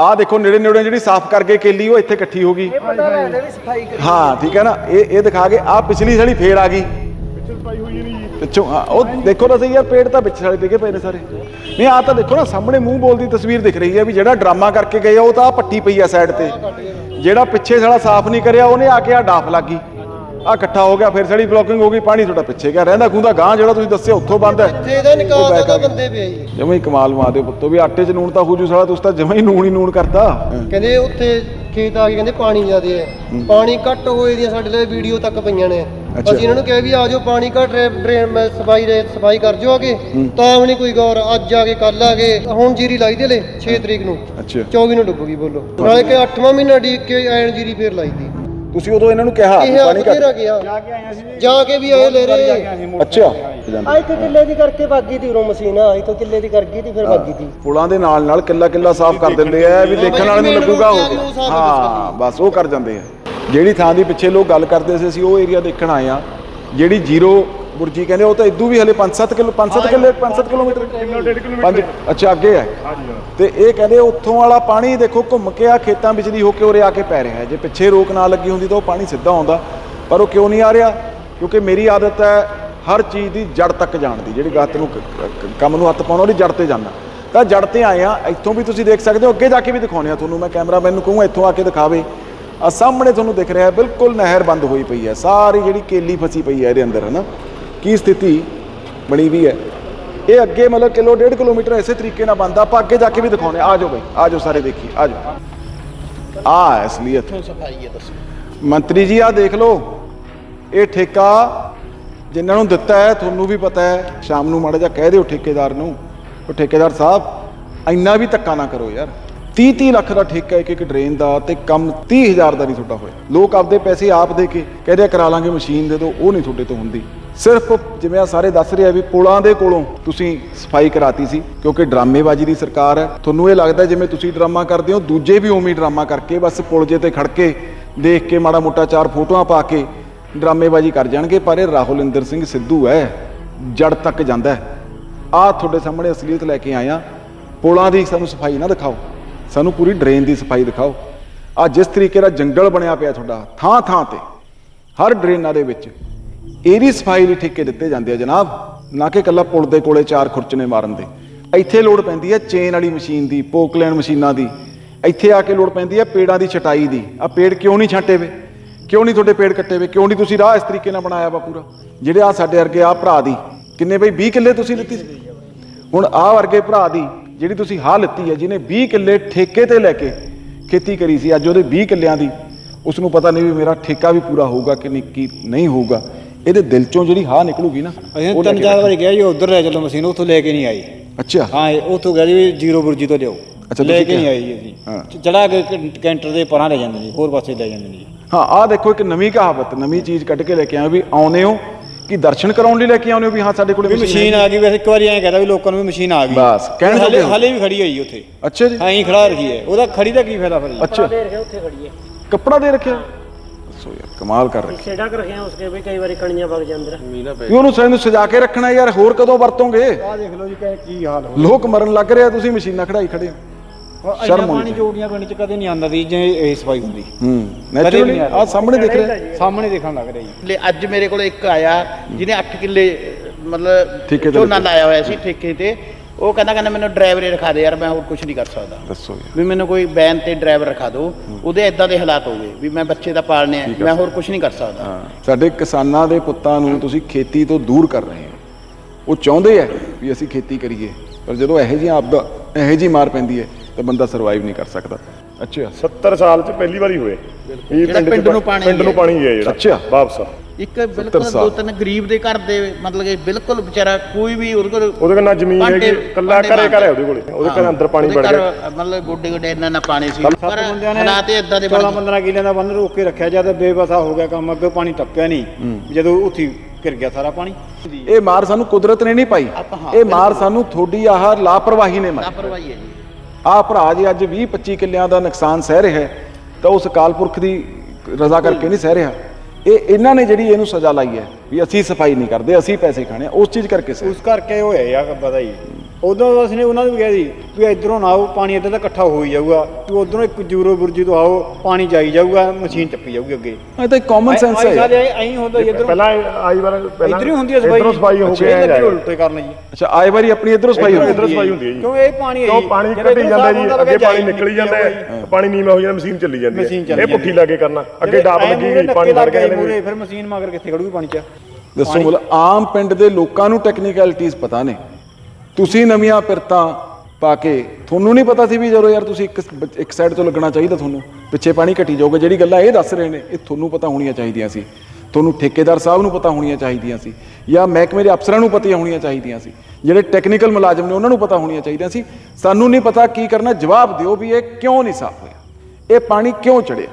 ਆਹ ਦੇਖੋ ਨੇੜੇ ਨੇੜੇ ਜਿਹੜੀ ਸਾਫ਼ ਕਰਕੇ ਕੇਲੀ ਉਹ ਇੱਥੇ ਇਕੱਠੀ ਹੋ ਗਈ। ਪਤਾ ਲੱਗਦਾ ਵੀ ਸਫ਼ਾਈ ਕਰੀ। ਹਾਂ ਠੀਕ ਹੈ ਨਾ? ਇਹ ਇਹ ਦਿਖਾ ਕੇ ਆਹ ਪਿਛਲੀ ਸਾਲੀ ਫੇਰ ਆ ਗਈ। ਪਿੱਛੋਂ ਹਾਂ ਉਹ ਦੇਖੋ ਤਾਂ ਸਹੀ ਯਾਰ ਪੇੜ ਤਾਂ ਵਿੱਚ ਸਾਲੇ ਡਿੱਗੇ ਪਏ ਨੇ ਸਾਰੇ। ਨਹੀਂ ਆ ਤਾਂ ਦੇਖੋ ਨਾ ਸਾਹਮਣੇ ਮੂੰਹ ਬੋਲਦੀ ਤਸਵੀਰ ਦਿਖ ਰਹੀ ਹੈ ਵੀ ਜਿਹੜਾ ਡਰਾਮਾ ਕਰਕੇ ਗਏ ਆ, ਉਹ ਤਾਂ ਆਹ ਪੱਟੀ ਪਈ ਆ ਸਾਈਡ ਤੇ। ਜਿਹੜਾ ਪਿੱਛੇ ਸਾਲਾ ਸਾਫ਼ ਨਹੀਂ ਕਰਿਆ ਉਹਨੇ ਆ ਕੇ ਆ ਡਾਫ ਲੱਗੀ। ਆ ਇਕੱਠਾ ਹੋ ਗਿਆ ਫਿਰ ਸਾਡੀ ਬਲੌਕਿੰਗ ਹੋ ਗਈ ਪਾਣੀ ਤੁਹਾਡਾ ਪਿੱਛੇ ਗਿਆ ਰਹਿੰਦਾ ਖੂੰਦਾ ਗਾਂ ਜਿਹੜਾ ਤੁਸੀਂ ਦੱਸਿਆ ਉੱਥੋਂ ਬੰਦ ਹੈ। ਤੇ ਇਹਦਾ ਨਿਕਾਸ ਦਾ ਬੰਦੇ ਪਿਆ ਜੀ। ਜਮਾ ਹੀ ਕਮਾਲ ਮਾਰ ਦਿਓ ਪੁੱਤੋ ਵੀ ਆਟੇ 'ਚ ਨੂਣ ਤਾਂ ਹੋ ਜੂ ਸਾਲਾ ਤੁਸੀਂ ਤਾਂ ਜਮਾ ਹੀ ਨੂਣ ਹੀ ਨੂਣ ਕਰਤਾ। ਕਹਿੰਦੇ ਉੱਥੇ ਖੇਤ ਆ ਕੇ ਕਹਿੰਦੇ ਪਾਣੀ ਜ਼ਿਆਦੇ ਹੈ। ਪਾਣੀ ਘੱਟ ਹੋਏ ਦੀਆਂ ਸਾਡੇ ਲਈ ਵੀਡੀਓ ਤੱਕ ਪਈਆਂ ਨੇ। ਅਸੀਂ ਇਹਨਾਂ ਨੂੰ ਕਿਹਾ ਵੀ ਆ ਜਾਓ ਪਾਣੀ ਘੱਟ ਰਿਹਾ ਡਰੇਨ ਮੈਂ ਸਫ਼ਾਈ ਰੇ ਸਫ਼ਾਈ ਕਰ ਜਾਓ ਆਗੇ ਤਾਂ ਵੀ ਨਹੀਂ ਕੋਈ ਗੌਰ ਅੱਜ ਆ ਕੇ ਕੱਲ ਆ ਕੇ ਹੁਣ ਜੀਰੀ ਲਾਈ ਦੇ ਲੈ 6 ਤਰੀਕ ਨੂੰ। ਅੱਛਾ। 24 ਨੂੰ ਡੁੱਬੂਗੀ ਬੋਲੋ। ਨਾਲੇ ਕਿ 8ਵਾਂ ਮਹੀਨਾ ਡੀਕ ਕੇ ਐਨ ਜੀਰੀ ਫੇਰ ਲਾਈ ਦੀ। ਤੁਸੀਂ ਉਦੋਂ ਇਹਨਾਂ ਨੂੰ ਕਿਹਾ ਪਾਣੀ ਬਥੇਰਾ ਘੱਟ ਗਿਆ ਜਾ ਕੇ ਵੀ ਆਏ ਲੈ ਰਹੇ। ਅੱਛਾ। ਆ ਇੱਥੇ ਕਿੱਲੇ ਦੀ ਕਰਕੇ ਬਾਗੀ ਦੀ ਉਰੋਂ ਮਸ਼ੀਨ। ਆ ਇੱਥੋਂ ਕਿੱਲੇ ਦੀ ਕਰ ਗਈ ਤੇ ਫਿਰ ਬਾਗੀ ਦੀ ਪੁਲਾਂ ਦੇ ਨਾਲ ਨਾਲ ਕਿੱਲਾ ਕਿੱਲਾ ਸਾਫ਼ ਕਰ ਦਿੰਦੇ ਆ ਵੀ ਦੇਖਣ ਵਾਲੇ ਨੂੰ ਲੱਗੂਗਾ ਹੋ ਗਿਆ ਹਾਂ ਬਸ ਉਹ ਕਰ ਜਾਂਦੇ ਆ। ਜਿਹੜੀ ਥਾਂ ਦੀ ਪਿੱਛੇ ਲੋਕ ਗੱਲ ਕਰਦੇ ਸੀ ਅਸੀਂ ਉਹ ਏਰੀਆ ਦੇਖਣ ਆਏ ਆ। ਜਿਹੜੀ ਜ਼ੀਰੋ ਬੁਰਜੀ ਕਹਿੰਦੇ ਉਹ ਤਾਂ ਇਦੋਂ ਵੀ ਹਲੇ 5-7 kilo 5-7 kilo 5-7 kilometre kilo 1.5 kilometre ਅੱਛਾ ਅੱਗੇ ਹੈ। ਤੇ ਇਹ ਕਹਿੰਦੇ ਉੱਥੋਂ ਵਾਲਾ ਪਾਣੀ ਦੇਖੋ ਘੁੰਮ ਕੇ ਆ ਖੇਤਾਂ ਵਿਚਲੀ ਹੋ ਕੇ ਉਰੇ ਆ ਕੇ ਪੈ ਰਿਹਾ ਹੈ। ਜੇ ਪਿੱਛੇ ਰੋਕ ਨਾ ਲੱਗੀ ਹੁੰਦੀ ਤਾਂ ਉਹ ਪਾਣੀ ਸਿੱਧਾ ਆਉਂਦਾ। ਪਰ ਉਹ ਕਿਉਂ ਨਹੀਂ ਆ ਰਿਹਾ? ਕਿਉਂਕਿ ਮੇਰੀ ਆਦਤ ਹੈ ਹਰ ਚੀਜ਼ ਦੀ ਜੜ ਤੱਕ ਜਾਣ ਦੀ ਜਿਹੜੀ ਗੱਤ ਨੂੰ ਕੰਮ ਨੂੰ ਹੱਥ ਪਾਉਣਾ ਉਹਦੀ ਜੜ ਤੇ ਜਾਣਾ। ਤਾਂ ਜੜ ਤੇ ਆਏ ਆ ਇੱਥੋਂ ਵੀ ਤੁਸੀਂ ਦੇਖ ਸਕਦੇ ਹੋ ਅੱਗੇ ਜਾ ਕੇ ਵੀ ਦਿਖਾਉਣੇ ਆ ਤੁਹਾਨੂੰ। ਮੈਂ ਕੈਮਰਾਮੈਨ ਨੂੰ ਕਹੂੰਗਾ ਇੱਥੋਂ ਆ ਕੇ ਦਿਖਾਵੇ। ਆ ਸਾਹਮਣੇ ਤੁਹਾਨੂੰ ਦਿਖ ਰਿਹਾ ਹੈ ਬਿਲਕੁਲ ਨਹਿਰ ਬੰਦ ਹੋਈ ਪਈ ਹੈ। ਸਾਰੀ ਜਿਹੜੀ ਕੇਲੀ ਫਸੀ ਪਈ ਹੈ ਇਹਦੇ ਅੰਦਰ ਹੈ ਨਾ ਕੀ ਸਥਿਤੀ ਬਣੀ ਵੀ ਹੈ? ਇਹ ਅੱਗੇ ਮਤਲਬ ਕਿਲੋ ਡੇਢ ਕਿਲੋਮੀਟਰ ਇਸੇ ਤਰੀਕੇ ਨਾਲ ਬੰਦ ਆਪਾਂ ਅੱਗੇ ਜਾ ਕੇ ਵੀ ਦਿਖਾਉਣੇ ਆ ਜਾਓ ਬਈ ਆ ਜਾਓ ਸਾਰੇ ਦੇਖੀ ਆ ਜਾਓ। ਆ ਅਸਲੀਅਤ। ਸਫ਼ਾਈ ਹੈ ਦੱਸੋ। ਮੰਤਰੀ ਜੀ ਆ ਦੇਖ ਲਓ ਇਹ ਠੇਕਾ ਜਿਨ੍ਹਾਂ ਨੂੰ ਦਿੱਤਾ ਹੈ ਤੁਹਾਨੂੰ ਵੀ ਪਤਾ ਹੈ ਸ਼ਾਮ ਨੂੰ ਮਾੜਾ ਜਿਹਾ ਕਹਿ ਦਿਓ ਠੇਕੇਦਾਰ ਨੂੰ ਉਹ ਠੇਕੇਦਾਰ ਸਾਹਿਬ ਇੰਨਾ ਵੀ ਧੱਕਾ ਨਾ ਕਰੋ ਯਾਰ। 30 30 ਲੱਖ ਦਾ ਠੇਕਾ ਇੱਕ ਇੱਕ ਡਰੇਨ ਦਾ ਤੇ ਕੰਮ 30000 ਦਾ ਨਹੀਂ ਤੁਹਾਡਾ ਹੋਇਆ। ਲੋਕ ਆਪਦੇ ਪੈਸੇ ਆਪ ਦੇ ਕੇ ਕਹਿੰਦੇ ਕਰਾ ਲਾਂਗੇ ਮਸ਼ੀਨ ਦੇ ਦਿਓ ਉਹ ਨਹੀਂ ਤੁਹਾਡੇ ਤੋਂ ਹੁੰਦੀ। ਸਿਰਫ ਜਿਵੇਂ ਆ ਸਾਰੇ ਦੱਸ ਰਹੇ ਆ ਵੀ ਪੁਲਾਂ ਦੇ ਕੋਲੋਂ ਤੁਸੀਂ ਸਫ਼ਾਈ ਕਰਾਤੀ ਸੀ, ਕਿਉਂਕਿ ਡਰਾਮੇਬਾਜ਼ੀ ਦੀ ਸਰਕਾਰ ਹੈ। ਤੁਹਾਨੂੰ ਇਹ ਲੱਗਦਾ ਜਿਵੇਂ ਤੁਸੀਂ ਡਰਾਮਾ ਕਰਦੇ ਹੋ, ਦੂਜੇ ਵੀ ਉਵੇਂ ਡਰਾਮਾ ਕਰਕੇ ਬਸ ਪੁਲ ਜੇ ਤੇ ਖੜ ਕੇ ਦੇਖ ਕੇ ਮਾੜਾ ਮੋਟਾ ਚਾਰ ਫੋਟੋਆਂ ਪਾ ਕੇ ਡਰਾਮੇਬਾਜ਼ੀ ਕਰ ਜਾਣਗੇ, ਪਰ ਇਹ ਰਾਹੁਲ ਇੰਦਰ ਸਿੰਘ ਸਿੱਧੂ ਹੈ। ਜੜ ਤੱਕ ਜਾਂਦਾ ਹੈ। ਆਹ ਤੁਹਾਡੇ ਸਾਹਮਣੇ ਅਸਲੀਅਤ ਲੈ ਕੇ ਆਇਆ। ਪੁਲਾਂ ਦੀ ਸਾਨੂੰ ਸਫ਼ਾਈ ਨਾ ਦਿਖਾਓ। ਸਾਨੂੰ ਪੂਰੀ ਡਰੇਨ ਦੀ ਸਫ਼ਾਈ ਦਿਖਾਓ। ਆ ਜਿਸ ਤਰੀਕੇ ਦਾ ਜੰਗਲ ਬਣਿਆ ਪਿਆ ਤੁਹਾਡਾ ਥਾਂ ਥਾਂ ਤੇ, ਹਰ ਡਰੇਨਾਂ ਦੇ ਵਿੱਚ। ਇਹਦੀ ਸਫ਼ਾਈ ਲਈ ਠੇਕੇ ਦਿੱਤੇ ਜਾਂਦੇ ਆ ਜਨਾਬ, ਨਾ ਕਿ ਕੱਲਾ ਪੁਲ ਦੇ ਕੋਲੇ ਚਾਰ ਖੁਰਚਨੇ ਮਾਰਨ ਦੇ। ਇੱਥੇ ਲੋੜ ਪੈਂਦੀ ਹੈ ਚੇਨ ਵਾਲੀ ਮਸ਼ੀਨ ਦੀ, ਪੋਕਲੈਨ ਮਸ਼ੀਨਾਂ ਦੀ। ਇੱਥੇ ਆ ਕੇ ਲੋੜ ਪੈਂਦੀ ਹੈ ਪੇੜਾਂ ਦੀ ਛਟਾਈ ਦੀ। ਆ ਪੇੜ ਕਿਉਂ ਨਹੀਂ ਛਾਂਟੇ ਵੇ ਕਿਉਂ ਨਹੀਂ ਤੁਹਾਡੇ ਪੇੜ ਕੱਟੇ ਵੇ ਕਿਉਂ ਨਹੀਂ ਤੁਸੀਂ ਰਾਹ ਇਸ ਤਰੀਕੇ ਨਾਲ ਬਣਾਇਆ ਵਾ ਪੂਰਾ? ਜਿਹੜੇ ਆ ਸਾਡੇ ਵਰਗੇ ਆ ਭਰਾ ਦੀ, ਕਿੰਨੇ ਬਈ 20 ਕਿੱਲੇ ਤੁਸੀਂ ਲਿੱਤੀ ਸੀ? ਹੁਣ ਆਹ ਵਰਗੇ ਭਰਾ ਦੀ ਜਿਹੜੀ ਤੁਸੀਂ ਹਾਂ ਲਿੱਤੀ ਹੈ ਜਿਹਨੇ 20 ਕਿੱਲੇ ਠੇਕੇ ਤੇ ਲੈ ਕੇ ਖੇਤੀ ਕਰੀ ਸੀ, ਅੱਜ ਉਹਦੇ 20 ਕਿੱਲਿਆਂ ਦੀ ਉਸ ਨੂੰ ਪਤਾ ਨਹੀਂ ਵੀ ਮੇਰਾ ਠੇਕਾ ਵੀ ਪੂਰਾ ਹੋਊਗਾ ਕਿ ਨਹੀਂ, ਕੀ ਨਹੀਂ ਹੋਊਗਾ। ਇਹਦੇ ਦਿਲ ਚੋਂ ਜਿਹੜੀ ਹਾਂ ਨਿਕਲੂਗੀ ਨਾ ਅਸੀਂ ਉਹ ਲੈ ਤਿੰਨ ਕੇ ਚਾਰ ਵਾਰੀ ਗਿਆ ਜੀ ਉਧਰ ਲੈ ਚੱਲੋ ਮਸ਼ੀਨ ਉੱਥੋਂ ਲੈ ਕੇ ਨਹੀਂ ਆਈ। ਅੱਛਾ। ਹਾਂ ਇਹ ਉੱਥੋਂ ਗਿਆ ਜੀ ਜ਼ੀਰੋ ਬੁਰਜੀ ਤੋਂ ਲਿਓ ਅੱਛਾ, ਲੈ ਤੁਸੀਂ ਕੇ ਨਹੀਂ ਕਿਹਾ। ਆਈ ਜੀ ਅਸੀਂ। ਹਾਂ। ਚੜਾ ਕੇ ਕ- ਕੈਂਟਰ ਦੇ ਪਰਾਂ ਲੈ ਜਾਂਦੇ ਨੇ ਹੋਰ ਪਾਸੇ ਲੈ ਜਾਂਦੇ ਨੇ ਜੀ। ਹਾਂ ਆਹ ਦੇਖੋ ਇੱਕ ਨਵੀਂ ਕਹਾਵਤ ਨਵੀਂ ਚੀਜ਼ ਕੱਢ ਕੇ ਲੈ ਕੇ ਆਏ ਹੋ ਵੀ ਆਉਨੇ ਹੋ ਕਿ ਦਰਸ਼ਨ ਕਰਾਉਣ ਲਈ ਲੈ ਕੇ ਆਉਨੇ ਹੋ ਵੀ ਹਾਂ ਸਾਡੇ ਕੋਲ ਵੀ ਮਸ਼ੀਨ ਆ ਗਈ ਵੈਸੇ ਇੱਕ ਵਾਰੀ ਐਂ ਕਹਦਾ ਵੀ ਲੋਕਾਂ ਨੂੰ ਵੀ ਮਸ਼ੀਨ ਆ ਗਈ। ਬਸ, ਕਹਿਣ ਹਲੇ ਜੋਗੇ ਹੋ। ਹਲੇ ਵੀ ਖੜੀ ਹੋਈ ਉੱਥੇ। ਅੱਛਾ ਜੀ। ਐਂ ਹੀ ਖੜਾ ਰੱਖੀ ਹੈ। ਉਹਦਾ ਖੜੀ ਦਾ ਕੀ ਫਾਇਦਾ ਫਿਰ ਜੀ? ਅੱਛਾ। ਦੇ ਰਿਹਾ ਉੱਥੇ ਖੜੀਏ ਕੱਪੜਾ ਦੇ ਰੱਖਿਆ। ਦੱਸੋ ਯਾਰ ਕਮਾਲ ਕਰ ਰੱਖਿਆ ਛੇੜਾ ਕਰ ਰੱਖਿਆ ਉਸਕੇ ਵੀ ਕਈ ਵਾਰੀ ਕਣੀਆਂ ਵਗ ਜਾਂਦਰ ਵੀ ਉਹਨੂੰ ਸਾਨੂੰ ਸਜਾ ਕੇ ਰੱਖਣਾ ਯਾਰ ਹੋਰ ਕਦੋਂ ਵਰਤੋਗੇ? ਆ ਦੇਖ ਲਓ ਜੀ ਕੀ ਹਾਲ ਹੋ ਲੋਕ ਮਰਨ ਲੱਗ ਰਹੇ ਆ ਤੁਸੀਂ ਮਸ਼ੀਨਾਂ ਖੜਾਈ ਖੜੇ ਹੋ। ਸ਼ਰਮ ਪਾਣੀ ਜੋਗੀਆਂ ਪਿੰਡ ਚ ਕਦੇ ਨਹੀਂ ਆਉਂਦਾ ਸੀ ਜੇ ਇਹ ਸਫ਼ਾਈ ਹੁੰਦੀ। ਹੂੰ ਨੈਚੁਰਲੀ ਆ ਸਾਹਮਣੇ ਦਿਖ ਰਿਹਾ। ਸਾਹਮਣੇ ਦੇਖਣ ਲੱਗ ਰਿਹਾ ਜੀ। ਲੈ ਅੱਜ ਮੇਰੇ ਕੋਲ ਇੱਕ ਆਇਆ ਜਿਹਨੇ 8 ਕਿੱਲੇ ਮਤਲਬ ਠੇਕੇ ਤੇ ਝੋਨਾ। ਲਾਇਆ ਹੋਇਆ ਸੀ ਠੇਕੇ ਤੇ। ਉਹ ਕਹਿੰਦਾ ਕਹਿੰਦਾ ਮੈਨੂੰ ਡਰਾਈਵਰ ਹੀ ਰਖਾ ਦੇ ਯਾਰ ਮੈਂ ਹੋਰ ਕੁਝ ਨਹੀਂ ਕਰ ਸਕਦਾ। ਦੱਸੋ ਯਾਰ। ਵੀ ਮੈਨੂੰ ਕੋਈ ਵੈਨ ਤੇ ਡਰਾਈਵਰ ਰਖਾ ਦਿਓ ਉਹਦੇ ਇਦਾਂ ਦੇ ਹਾਲਾਤ ਹੋ ਗਏ ਵੀ ਮੈਂ ਬੱਚੇ ਦਾ ਪਾਲਣੇ ਆ ਮੈਂ ਹੋਰ ਕੁਝ ਨਹੀਂ ਕਰ ਸਕਦਾ। ਹਾਂ। ਸਾਡੇ ਕਿਸਾਨਾਂ ਦੇ ਪੁੱਤਾਂ ਨੂੰ ਤੁਸੀਂ ਖੇਤੀ ਤੋਂ ਦੂਰ ਕਰ ਰਹੇ ਹੋ। ਉਹ ਚਾਹੁੰਦੇ ਆ ਵੀ ਅਸੀਂ ਖੇਤੀ ਕਰੀਏ ਪਰ ਜਦੋਂ ਇਹੋ ਜਿਹੀ ਆਪਦਾ ਇਹੋ ਜਿਹੀ ਮਾਰ ਪੈਂਦੀ ਹੈ ਤਾਂ ਬੰਦਾ ਸਰਵਾਈਵ ਨਹੀਂ ਕਰ ਸਕਦਾ। ਅੱਛਾ। 70 ਸਾਲ ਚ ਪਹਿਲੀ ਵਾਰੀ ਹੋਏ। ਪਿੰਡ ਨੂੰ ਪਾਣੀ ਪਿੰਡ ਨੂੰ। ਪਾਣੀ ਹੈ ਜਿਹੜਾ। ਅੱਛਾ। ਵਾਪਸ ਇੱਕ ਬਿਲਕੁਲ। ਦੋ ਤਿੰਨ ਗਰੀਬ ਦੇ ਘਰ ਦੇ ਮਤਲਬ ਕਿ ਬਿਲਕੁਲ ਵਿਚਾਰਾ ਕੋਈ ਵੀ ਉਹਦੇ ਕੋਲ ਉਹਦੇ ਕੋਲ ਨਾ ਜ਼ਮੀਨ ਹੈਗੀ ਕੱਲਾ ਘਰੇ ਘਰੇ। ਉਹਦੇ ਕੋਲੇ। ਉਹਦੇ ਘਰ ਅੰਦਰ ਪਾਣੀ ਵੜ ਘਰ ਗਿਆ ਮਤਲਬ ਗੋਡੇ ਗੋਡੇ ਇੰਨਾ ਨਾ ਪਾਣੀ ਸੀ। ਪਰ ਹਾਲਾਤ ਇਦਾਂ ਦੇ ਬਣ 14 ਗਏ 15 ਕਿੱਲਿਆਂ ਦਾ ਬੰਨ ਰੋਕ ਕੇ ਰੱਖਿਆ ਜਦ ਬੇਵਸਾ ਹੋ ਗਿਆ ਕੰਮ ਅੱਗੇ ਪਾਣੀ ਟੱਪਿਆ ਨਹੀਂ। ਜਦੋਂ ਉੱਥੇ ਗਿਰ ਗਿਆ ਸਾਰਾ ਪਾਣੀ। ਇਹ ਮਾਰ ਸਾਨੂੰ ਕੁਦਰਤ ਨੇ ਨਹੀਂ ਪਾਈ। ਇਹ ਮਾਰ ਸਾਨੂੰ ਥੋੜੀ ਆਹ ਲਾਪਰਵਾਹੀ ਨੇ ਮਾਰੀ। ਲਾਪਰਵਾਹੀ ਹੈ ਜੀ। ਆਹ ਭਰਾ ਜੀ ਅੱਜ 20 25 ਕਿੱਲਿਆਂ ਦਾ ਨੁਕਸਾਨ ਸਹਿ ਰਿਹਾ ਹੈ ਤਾਂ ਉਸ ਅਕਾਲ ਪੁਰਖ ਦੀ ਰਜ਼ਾ ਕਰਕੇ ਨਹੀਂ ਸਹਿ ਰਿਹਾ। ਇਹ ਇਹਨਾਂ ਨੇ ਜਿਹੜੀ ਇਹਨੂੰ ਸਜ਼ਾ ਲਾਈ ਹੈ ਵੀ ਅਸੀਂ ਸਫ਼ਾਈ ਨਹੀਂ ਕਰਦੇ ਅਸੀਂ ਪੈਸੇ ਖਾਣੇ ਆ, ਉਸ ਚੀਜ਼ ਕਰਕੇ ਸਹਿ ਉਸ ਕਰਕੇ ਹੋਇਆ ਯਾਰ ਪਤਾ ਹੀ ਉਦੋਂ ਅਸੀਂ ਨੇ ਉਹਨਾਂ ਨੂੰ ਵੀ ਕਿਹਾ ਸੀ ਵੀ ਇਧਰੋਂ ਨਾ ਆਓ ਪਾਣੀ ਇੱਧਰ ਦਾ ਇਕੱਠਾ ਹੋ ਹੀ ਜਾਊਗਾ। ਵੀ ਉਧਰੋਂ ਇੱਕ ਜੂਰੋ ਬੁਰਜੀ ਤੋਂ ਆਓ ਪਾਣੀ ਜਾਈ ਜਾਊਗਾ ਮਸ਼ੀਨ ਟੱਪੀ ਜਾਊਗੀ ਅੱਗੇ। ਇਹ ਤਾਂ ਕਾਮਨ ਸੈਂਸ ਹੈ। ਸਾਰੇ ਐਂ ਹੁੰਦਾ ਇਧਰੋਂ। ਪਹਿਲਾਂ ਆਈ ਵਾਰ ਪਹਿਲਾਂ ਇਧਰ ਹੀ ਹੁੰਦੀ ਹੈ ਸਫ਼ਾਈ। ਇੱਧਰੋਂ ਸਫ਼ਾਈ ਹੋ ਲੱਗੀ ਆਇਆ ਉਲਟੇ ਕਰਨ ਜੀ। ਅੱਛਾ ਆਏ ਵਾਰੀ ਆਪਣੀ ਇਧਰੋਂ ਸਫ਼ਾਈ ਹੋ ਇੱਧਰੋਂ ਗਈ ਸਫ਼ਾਈ ਹੁੰਦੀ ਹੈ ਜੀ। ਕਿਉਂ ਇਹ ਪਾਣੀ ਹੈ ਕਿਉਂ ਜੀ, ਪਾਣੀ ਕੱਢੀ ਜਾਂਦਾ ਜੀ ਹੁੰਦਾ ਅੱਗੇ ਪਾਣੀ ਨਿਕਲੀ ਜਾਂਦਾ ਹੈ। ਪਾਣੀ ਨੀਵਾਂ ਹੋ ਜਾਂਦਾ ਮਸ਼ੀਨ ਚੱਲੀ ਜਾਂਦੀ ਹੈ। ਇਹ ਪੁੱਠੀ ਲਾ ਕੇ ਕਰਨਾ। ਅੱਗੇ ਡਾਬ ਲੱਗੀ ਗਈ ਪਾਣੀ ਗਏ ਮੂਹਰੇ ਫਿਰ ਮਸ਼ੀਨ ਮਗਰ ਕਿੱਥੇ ਖੜੂਗੀ ਪਾਣੀ 'ਚ? ਦੱਸੋ ਮਤਲਬ ਆਮ ਪਿੰਡ ਦੇ ਲੋਕਾਂ ਨੂੰ ਟੈਕਨੀਕੈਲਿਟੀਜ਼ ਪਤਾ ਨੇ। ਤੁਸੀਂ ਨਵੀਆਂ ਪਿਰਤਾਂ ਪਾ ਕੇ ਤੁਹਾਨੂੰ ਨਹੀਂ ਪਤਾ ਸੀ ਵੀ ਜਦੋਂ ਯਾਰ ਤੁਸੀਂ ਇੱਕ ਇੱਕ ਸਾਈਡ ਤੋਂ ਲੱਗਣਾ ਚਾਹੀਦਾ ਤੁਹਾਨੂੰ, ਪਿੱਛੇ ਪਾਣੀ ਘਟੀ ਜਾਊਗਾ। ਜਿਹੜੀ ਗੱਲਾਂ ਇਹ ਦੱਸ ਰਹੇ ਨੇ, ਇਹ ਤੁਹਾਨੂੰ ਪਤਾ ਹੋਣੀਆਂ ਚਾਹੀਦੀਆਂ ਸੀ। ਤੁਹਾਨੂੰ ਠੇਕੇਦਾਰ ਸਾਹਿਬ ਨੂੰ ਪਤਾ ਹੋਣੀਆਂ ਚਾਹੀਦੀਆਂ ਸੀ, ਜਾਂ ਮਹਿਕਮੇ ਦੇ ਅਫਸਰਾਂ ਨੂੰ ਪਤਾ ਹੋਣੀਆਂ ਚਾਹੀਦੀਆਂ ਸੀ। ਜਿਹੜੇ ਟੈਕਨੀਕਲ ਮੁਲਾਜ਼ਮ ਨੇ, ਉਹਨਾਂ ਨੂੰ ਪਤਾ ਹੋਣੀਆਂ ਚਾਹੀਦੀਆਂ ਸੀ। ਸਾਨੂੰ ਨਹੀਂ ਪਤਾ ਕੀ ਕਰਨਾ, ਜਵਾਬ ਦਿਓ ਵੀ ਇਹ ਕਿਉਂ ਨਹੀਂ ਸਾਫ਼ ਹੋਇਆ? ਇਹ ਪਾਣੀ ਕਿਉਂ ਚੜਿਆ?